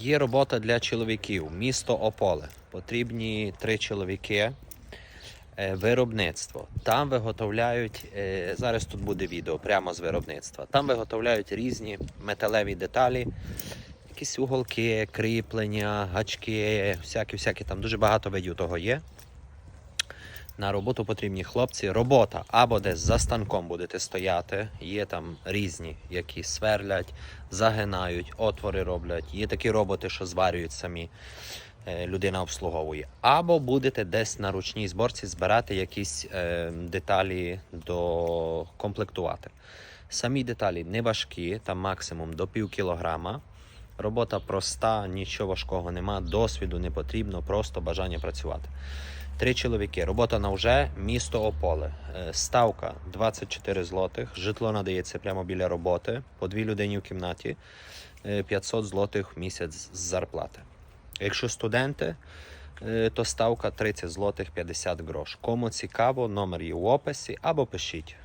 Є робота для чоловіків, місто Ополе. Потрібні три чоловіки. Е, Виробництво. Там виготовляють, е, зараз тут буде відео прямо з виробництва. Там виготовляють різні металеві деталі, якісь уголки, кріплення, гачки, всякі, всякі там дуже багато видів того є. На роботу потрібні хлопці. Робота або десь за станком будете стояти. Є там різні, які сверлять, загинають, отвори роблять. Є такі роботи, що зварюють самі. е, Людина обслуговує. Або будете десь на ручній зборці збирати якісь е, деталі до комплектувати. Самі деталі не важкі, там максимум до пів кілограма. Робота проста, нічого важкого нема, досвіду не потрібно, просто бажання працювати. Три чоловіки. Робота на вже місто Ополе. Е, Ставка 24 злотих. Житло надається прямо біля роботи. По дві людині в кімнаті. Е, 500 злотих в місяць з зарплати. Якщо студенти, е, то ставка 30 злотих 50 грош. Кому цікаво, номер є в описі або пишіть.